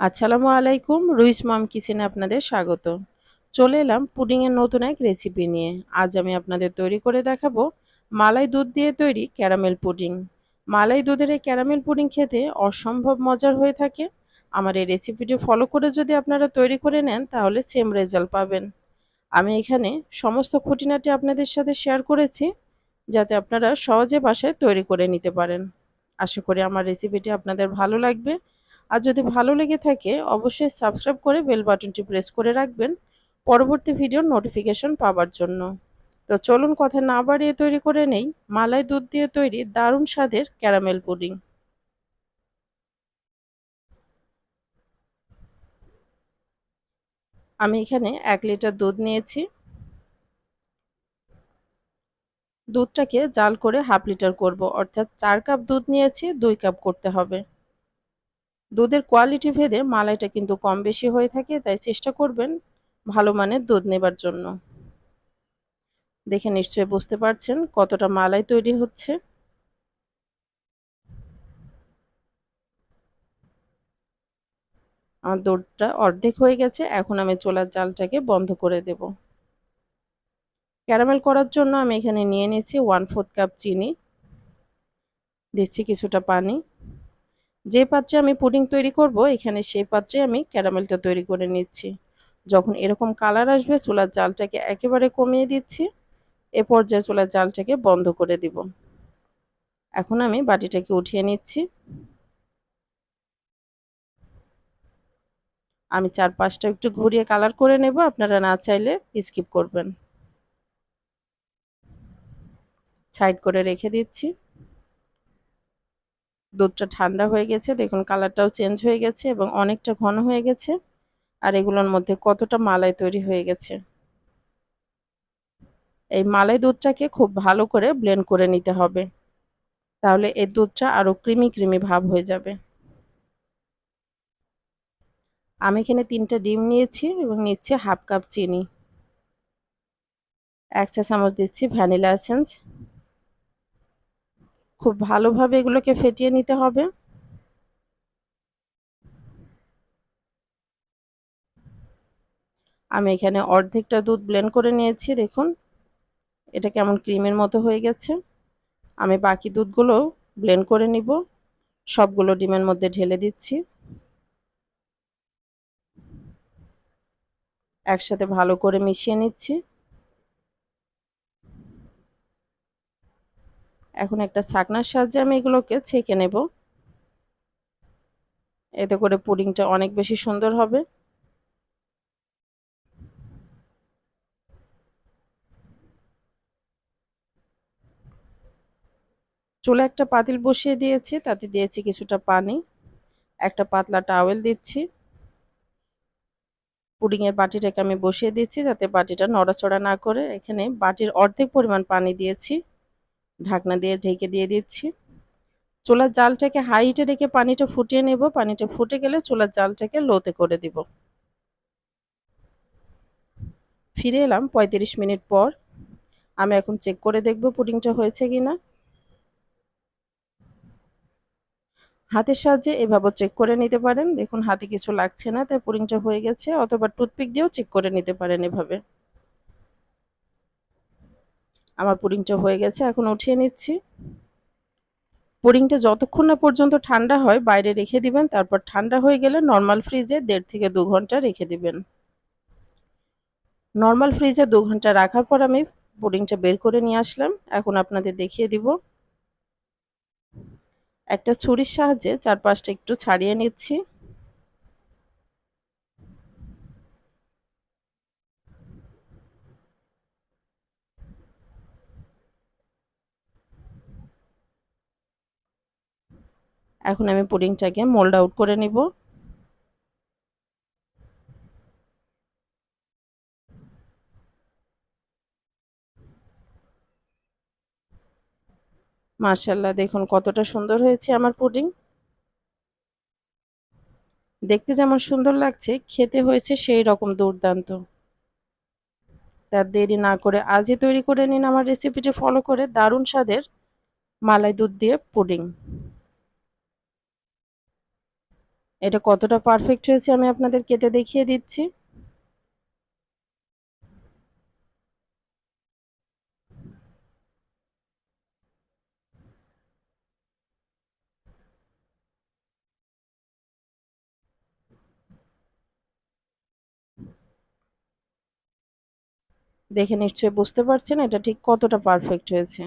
আসসালামু আলাইকুম, রুইস মাম কিচেনে আপনাদের স্বাগত। চলে এলাম পুডিংয়ের নতুন এক রেসিপি নিয়ে। আজ আমি আপনাদের তৈরি করে দেখাবো মালাই দুধ দিয়ে তৈরি ক্যারামেল পুডিং। মালাই দুধের এই ক্যারামেল পুডিং খেতে অসম্ভব মজার হয়ে থাকে। আমার এই রেসিপিটি ফলো করে যদি আপনারা তৈরি করে নেন, তাহলে সেম রেজাল্ট পাবেন। আমি এখানে সমস্ত খুঁটিনাটি আপনাদের সাথে শেয়ার করেছি, যাতে আপনারা সহজে বাসায় তৈরি করে নিতে পারেন। আশা করি আমার রেসিপিটি আপনাদের ভালো লাগবে। আর যদি ভালো লেগে থাকে, অবশ্যই সাবস্ক্রাইব করে বেল বাটনটি প্রেস করে রাখবেন পরবর্তী ভিডিওর নোটিফিকেশন পাওয়ার জন্য। তো চলুন কথা না বাড়িয়ে তৈরি করে নেই, মালাই দুধ দিয়ে তৈরি দারুণ স্বাদের ক্যারামেল পুডিং আমি এখানে এক লিটার দুধ নিয়েছি। দুধটাকে জাল করে হাফ লিটার করব, অর্থাৎ চার কাপ দুধ নিয়েছি, দুই কাপ করতে হবে। দুধের কোয়ালিটি ভেদে মালাইটা কিন্তু কম বেশি হয়ে থাকে, তাই চেষ্টা করবেন ভালো মানের দুধ নেবার জন্য। দেখে নিশ্চয়ই বুঝতে পারছেন কতটা মালাই তৈরি হচ্ছে। আমার দুধটা অর্ধেক হয়ে গেছে, এখন আমি চোলার জালটাকে বন্ধ করে দেব। ক্যারামেল করার জন্য আমি এখানে নিয়ে নিয়েছি ওয়ান ফোর্থ কাপ চিনি, দিচ্ছি কিছুটা পানি। যে পাত্রে আমি পুডিং তৈরি করব, এখানে সেই পাত্রে আমি ক্যারামেলটা তৈরি করে নিচ্ছি। যখন এরকম কালার আসবে, চুলার জালটাকে একেবারে কমিয়ে দিচ্ছি। এ পর্যায়ে চুলার জালটাকে বন্ধ করে দিব। এখন আমি বাটিটাকে উঠিয়ে নিচ্ছি। আমি চার পাঁচটা একটু ঘুরিয়ে কালার করে নেব, আপনারা না চাইলে স্কিপ করবেন। সাইড করে রেখে দিচ্ছি। দুধটা ঠান্ডা হয়ে গেছে, দেখুন কালারটাও চেঞ্জ হয়ে গেছে এবং অনেকটা ঘন হয়ে গেছে। আর এগুলোর মধ্যে কতটা মালাই তৈরি হয়ে গেছে। এই মালাই দুধটাকে খুব ভালো করে ব্লেন্ড করে নিতে হবে। তাহলে এই দুধটা আরও ক্রিমি ক্রিমি ভাব হয়ে যাবে। আমি এখানে তিনটা ডিম নিয়েছি এবং নিচ্ছি হাফ কাপ চিনি। এক চা চামচ দিচ্ছি ভ্যানিলা এসেন্স। খুব ভালোভাবে এগুলোকে ফেটিয়ে নিতে হবে। আমি এখানে অর্ধেকটা দুধ ব্লেন্ড করে নিয়েছি, দেখুন। এটা কেমন ক্রিমের মতো হয়ে গেছে। আমি বাকি দুধগুলো ব্লেন্ড করে নিব। সবগুলো ডিমের মধ্যে ঢেলে দিচ্ছি। একসাথে ভালো করে মিশিয়ে নিচ্ছি। এখন একটা ছাকনার সাহায্যে আমি এগুলোকে ছেঁকে নেব। এতে করে পুডিংটা অনেক বেশি সুন্দর হবে। চুলে একটা পাতিল বসিয়ে দিয়েছি, তাতে দিয়েছি কিছুটা পানি, একটা পাতলা টাওয়েল দিচ্ছি। পুডিংয়ের বাটিটাকে আমি বসিয়ে দিচ্ছি যাতে বাটিটা নড়াচড়া না করে। এখানে বাটির অর্ধেক পরিমাণ পানি দিয়েছি। ঢাকনা দিয়ে ঢেকে দিয়ে দিচ্ছি। চুলার জালটাকে হাইটে রেখে পানিটা ফুটিয়ে নেব। পানিটা ফুটে গেলে চুলার জালটাকে লোতে করে দিব। ফিরে এলাম ৩৫ মিনিট পর। আমি এখন চেক করে দেখব পুডিংটা হয়েছে কিনা। হাতের সাহায্যে এভাবে চেক করে নিতে পারেন। দেখুন হাতে কিছু লাগছে না, তাই পুডিংটা হয়ে গেছে। অথবা টুথপিক দিয়েও চেক করে নিতে পারেন এভাবে। আমার পুডিংটা হয়ে গেছে, এখন উঠিয়ে নিচ্ছি। পুডিংটা যতক্ষণ না পর্যন্ত ঠান্ডা হয়, বাইরে রেখে দিবেন, তারপর ঠান্ডা হয়ে গেলে নর্মাল ফ্রিজে দেড় থেকে দু ঘণ্টা রেখে দিবেন। নর্মাল ফ্রিজে দু ঘণ্টা রাখার পর আমি পুডিংটা বের করে নিয়ে আসলাম। এখন আপনাদের দেখিয়ে দিব। একটা ছুরির সাহায্যে চারপাশটা একটু ছাড়িয়ে নিচ্ছি। এখন আমি পুডিংটাকে মোল্ড আউট করে নিব। মার্শাল্লাহ দেখুন কতটা সুন্দর হয়েছে আমার পুডিং। দেখতে যেমন সুন্দর লাগছে, খেতে হয়েছে সেই রকম দুর্দান্ত। তার দেরি না করে আজই তৈরি করে নিন আমার রেসিপিটি ফলো করে দারুণ স্বাদের মালাই দুধ দিয়ে পুডিং। এটা কতটা পারফেক্ট হয়েছে আমি আপনাদের কেটে দেখিয়ে দিচ্ছি। দেখে নিশ্চয়ই বুঝতে পারছেন এটা ঠিক কতটা পারফেক্ট হয়েছে।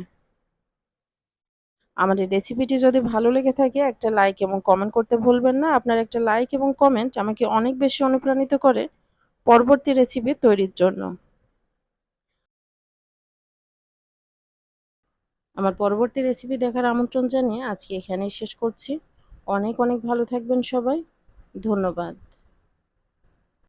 এই রেসিপিটি যদি ভালো লেগে থাকে, একটা লাইক এবং কমেন্ট করতে ভুলবেন না। আপনার একটা লাইক এবং কমেন্ট আমাকে অনেক বেশি অনুপ্রাণিত করে পরবর্তী রেসিপি তৈরির জন্য। আমার পরবর্তী রেসিপি দেখার আমন্ত্রণ জানিয়ে আজকে এখানেই শেষ করছি। অনেক অনেক ভালো থাকবেন সবাই। ধন্যবাদ।